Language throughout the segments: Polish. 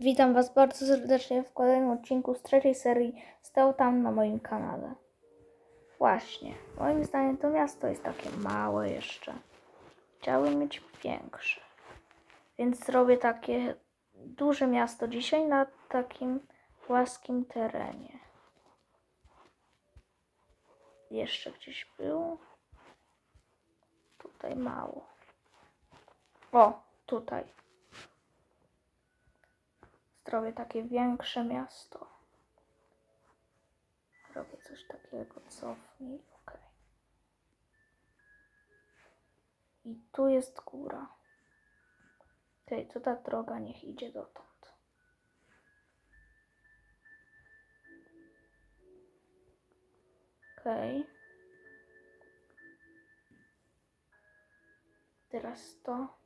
Witam Was bardzo serdecznie w kolejnym odcinku z trzeciej serii Stał tam na moim kanale. Właśnie, moim zdaniem to miasto jest takie małe jeszcze. Chciałbym mieć większe. Więc zrobię takie duże miasto dzisiaj na takim płaskim terenie. Jeszcze gdzieś był. Tutaj mało. O, tutaj zrobię takie większe miasto. Robię coś takiego, cofnij, ok. I tu jest góra. Okej, to ta droga niech idzie dotąd. Okej. Teraz to.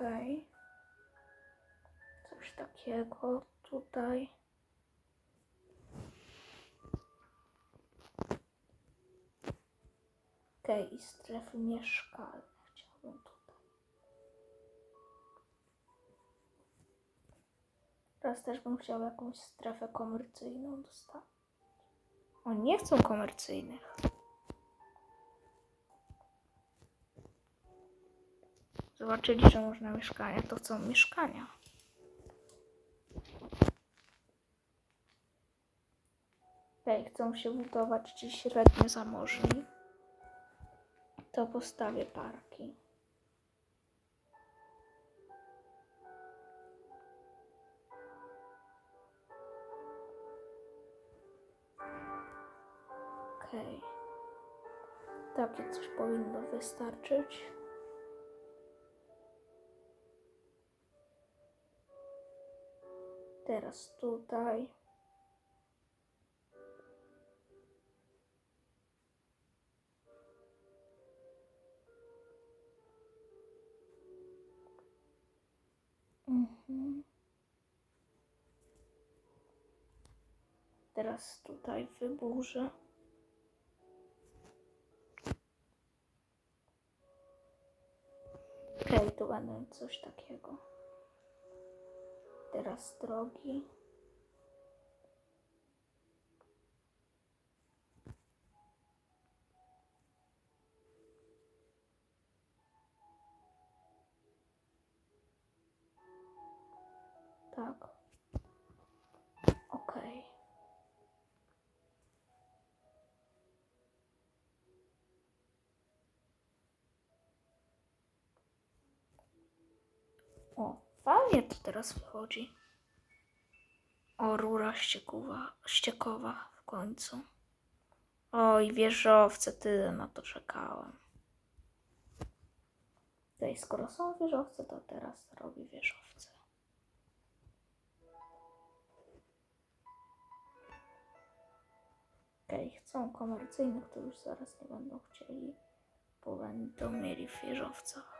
Okej. Coś takiego tutaj. Okej, i strefy mieszkalne chciałbym tutaj. Teraz też bym chciał jakąś strefę komercyjną dostać. Oni nie chcą komercyjnych. Zobaczyli, że można mieszkania, to chcą mieszkania. Okej, chcą się budować ci średnio zamożni. To postawię parki. Okej. Takie coś powinno wystarczyć. Teraz tutaj. Mhm. Teraz tutaj wyburzę. Okej, tu będę coś takiego. Teraz drogi. Tak. Okej. O, fajnie to teraz wychodzi. O, rura ściekowa, ściekowa w końcu. Oj, wieżowce, tyle na to czekałem. Tutaj, skoro są wieżowce, to teraz robię wieżowce. Okej, chcą komercyjnych, to już zaraz nie będą chcieli, bo będą mieli w wieżowcach.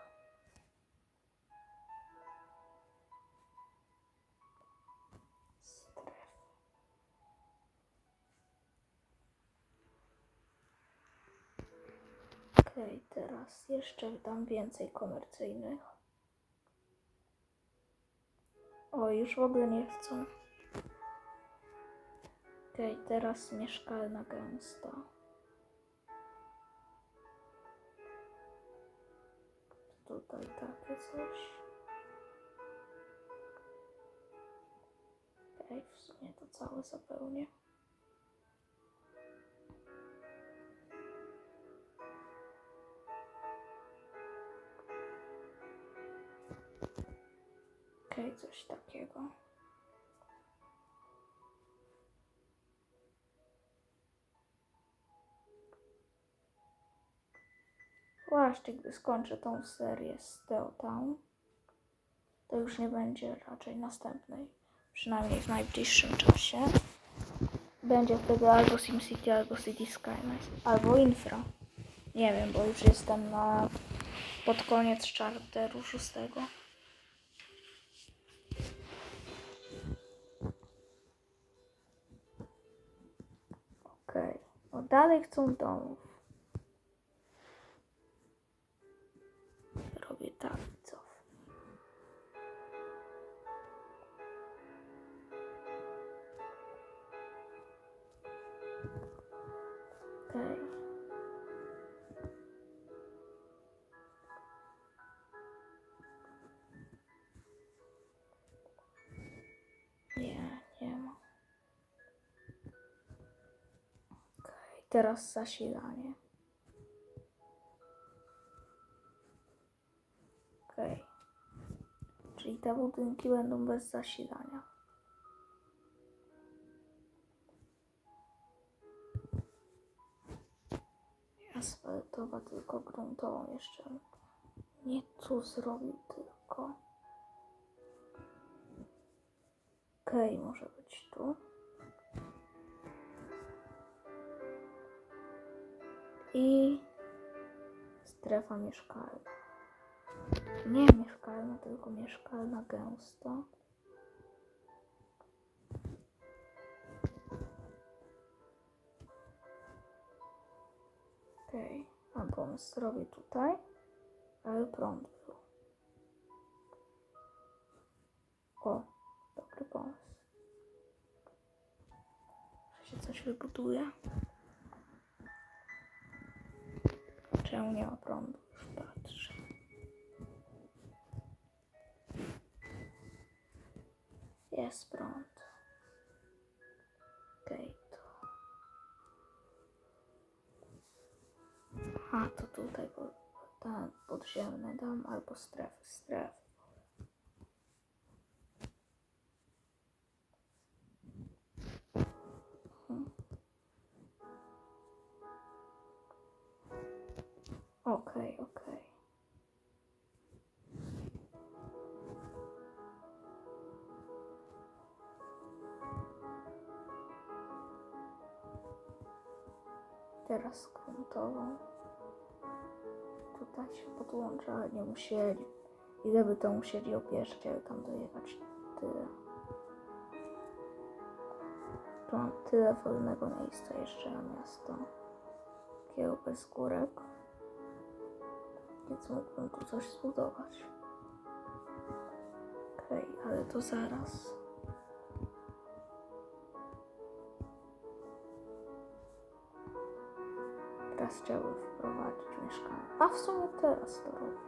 Okej, teraz jeszcze dam więcej komercyjnych. O, już w ogóle nie chcą. Okej, teraz mieszkalna gęsto. Tutaj takie coś. Okej, w sumie to całe zapełnię. Okej, coś takiego. Właśnie, gdy skończę tą serię z Teotown, to już nie będzie raczej następnej, przynajmniej w najbliższym czasie. Będzie wtedy albo SimCity, albo City Skylines, albo Infra. Nie wiem, bo już jestem na pod koniec charteru szóstego. Dalej chcą domów. Robię tak, teraz zasilanie. Okej. Czyli te budynki będą bez zasilania. Asfaltowa tylko gruntową jeszcze. Nie tu zrobił tylko. Okej, może być tu. I strefa mieszkalna. Nie mieszkalna, tylko mieszkalna gęsto. Okej, a pomysł zrobię tutaj, ale prąd był. O, dobry pomysł. Że się coś wybuduje. Czemu nie ma prądu? Już patrzę. Jest prąd. Okej, to. A, to tutaj po, ten podziemny dom albo strefy, strefy. Okej, okej. Teraz gruntową. Tutaj się podłącza, ale nie musieli. Ile by to musieli objeżdżać, ale tam dojechać tyle. Tu mam tyle wolnego miejsca jeszcze na miasto. Takiego bez górek. Więc mógłbym tu coś zbudować. Okej, ale to zaraz. Teraz chciałbym wprowadzić mieszkanie. A w sumie teraz to robię.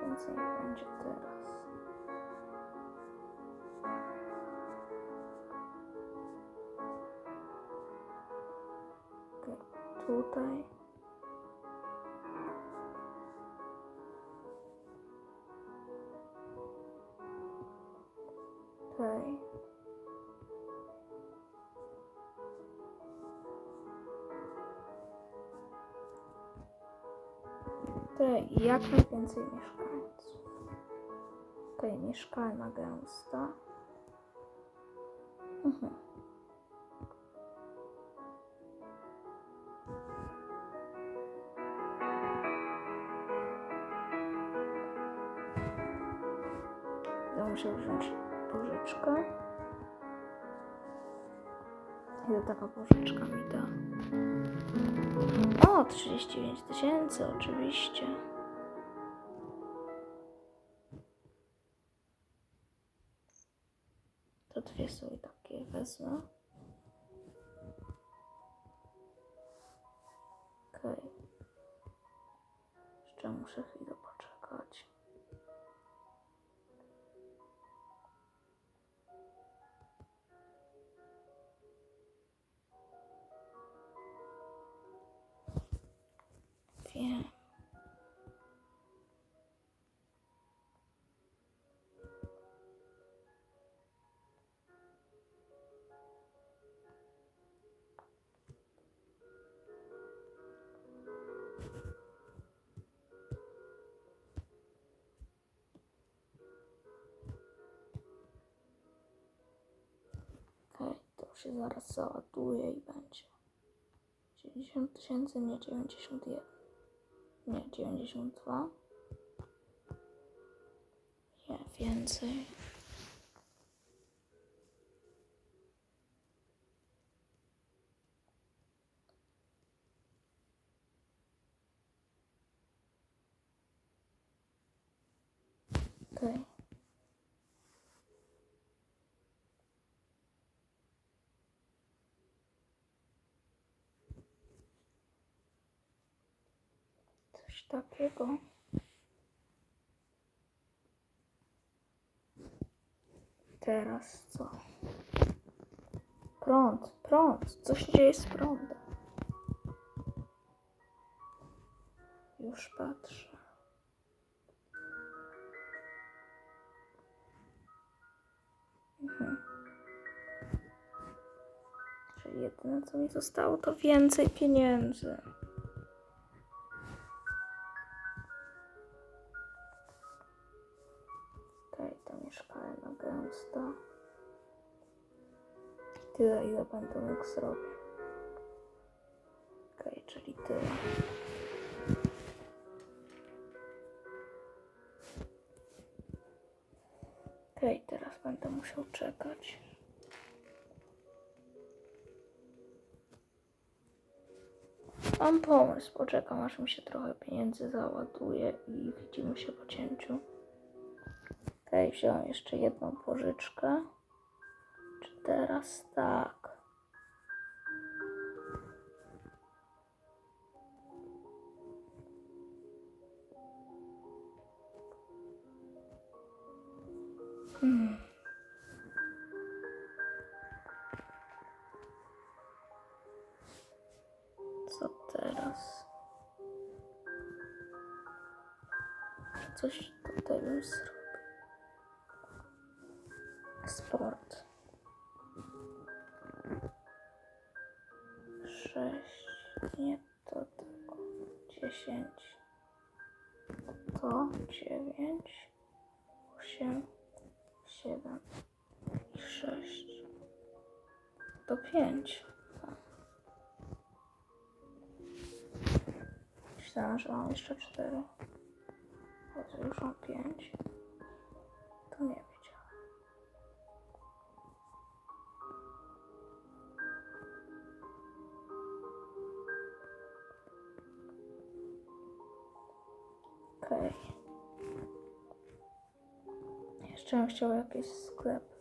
Więcej nie będzie teraz. Okej, tutaj. Jak najwięcej mieszkańców. Okej, mieszkalna gęsta. Mhm. Muszę wziąć pożyczkę. Ile taka pożyczka mi da? O, 39 tysięcy, oczywiście. Takie wezmę. Się zaraz załaduje i będzie. 90 tysięcy, nie 91. Nie, 92. Nie, więcej. Okej. Takiego. Teraz co? Prąd, prąd. Co się dzieje z prądem? Już patrzę. Mhm. Jedyne co mi zostało to więcej pieniędzy. Będę mógł zrobić. Okej, czyli tyle. Okej, teraz będę musiał czekać. Mam pomysł, poczekam aż mi się trochę pieniędzy załaduje i widzimy się po cięciu. Okej, wziąłem jeszcze jedną pożyczkę. Czy teraz tak? Coś tutaj zrobił. Sport. Sześć. Nie to tylko. Dziesięć. To dziewięć. Osiem. Siedem. I sześć. To pięć. Myślałam, że mam jeszcze cztery. Ale już mam. To nie wiedziałam. Okej. Jeszcze bym chciał jakiś sklep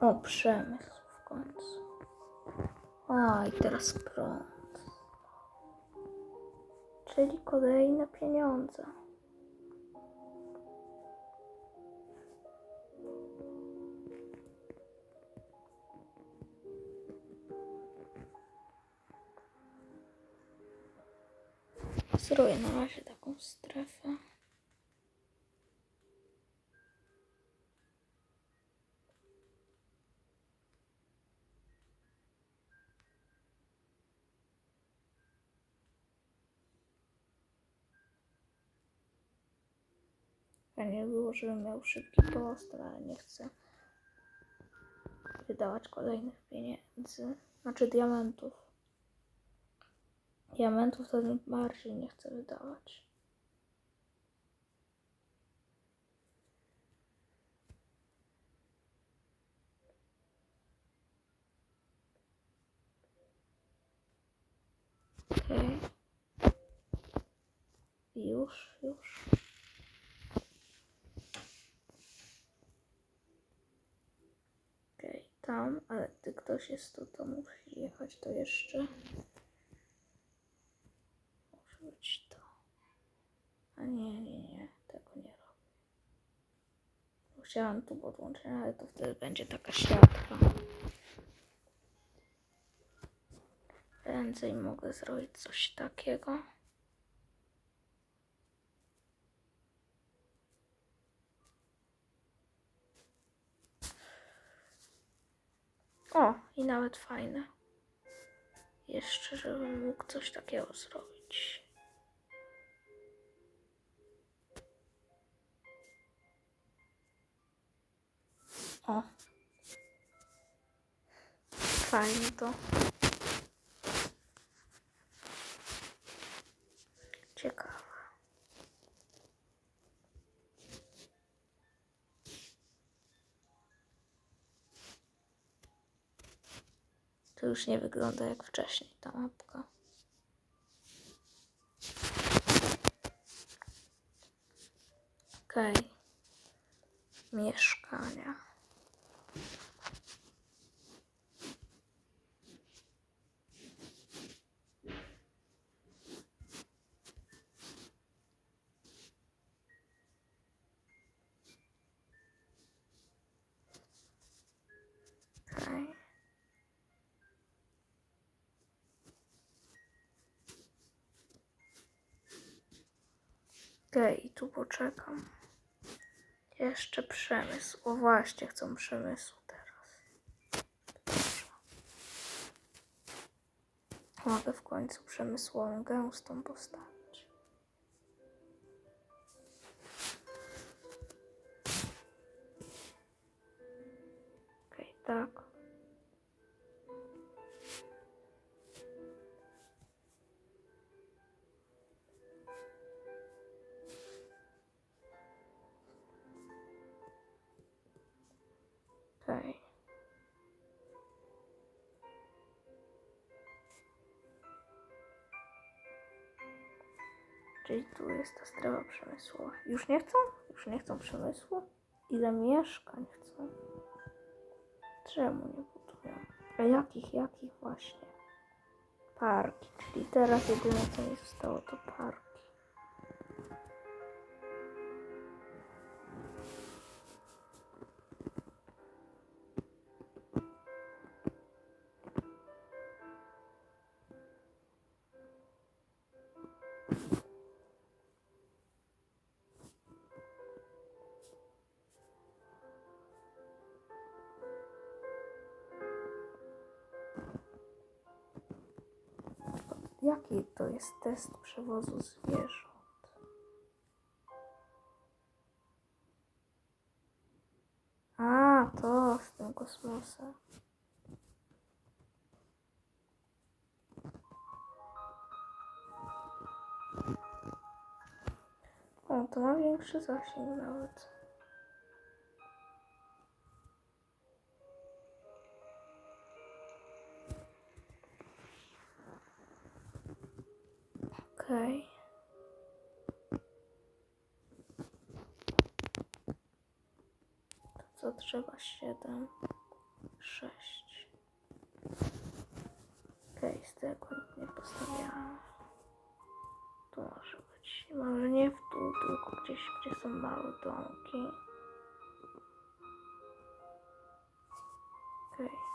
O, przemysł w końcu. A, i teraz prąd. Czyli kolejne pieniądze. Zrobię na razie taką strefę. Fajnie było, żebym miał szybki postęp, ale nie chcę wydawać kolejnych pieniędzy. Znaczy diamentów. Diamentów to bardziej nie chcę wydawać. Okej. Już, już. Okej, tam, ale gdy ktoś jest tu, to musi jechać to jeszcze. Może być to. A nie, nie, nie, tego nie robię. Chciałam tu podłączyć, ale to wtedy będzie taka siatka. Prędzej mogę zrobić coś takiego. O, i nawet fajne. Jeszcze, żebym mógł coś takiego zrobić. O. Fajnie to. To już nie wygląda jak wcześniej ta mapka. Okej. Mieszkania. Okej. Okej, tu poczekam. Jeszcze przemysł. O właśnie, chcą przemysłu teraz. Dobrze. Mogę w końcu przemysłową gęstą postawić. Czyli tu jest ta strefa przemysłowa. Już nie chcą? Już nie chcą przemysłu? Ile mieszkań chcą? Czemu nie budują? A jakich, jakich właśnie? Parki. Czyli teraz jedyne co mi zostało to parki. Jaki to jest test przewozu zwierząt? A, to z tym kosmosem. O, to ma większy zasięg nawet. Trzeba? Siedem, sześć. Okej, z tego nikt nie postawiałam. Tu może być. Może nie w dół, tylko gdzieś, gdzie są małe domki. Okej.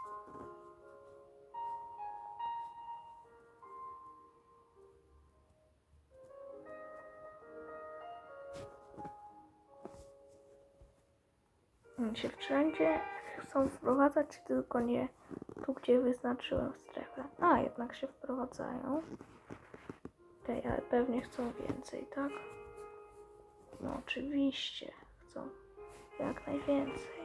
Się wszędzie chcą wprowadzać, tylko nie tu, gdzie wyznaczyłem strefę. A, jednak się wprowadzają. Okej, ale pewnie chcą więcej, tak? No oczywiście, chcą jak najwięcej.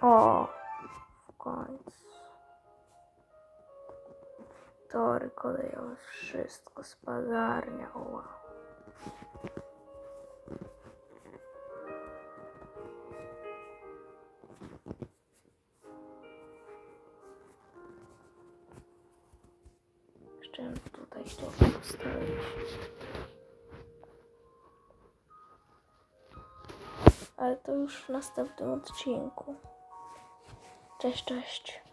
O, w końcu. Tory kolejowe, wszystko, spadarnia, o wow. Tutaj to postawić. Ale to już w następnym odcinku. Cześć, cześć.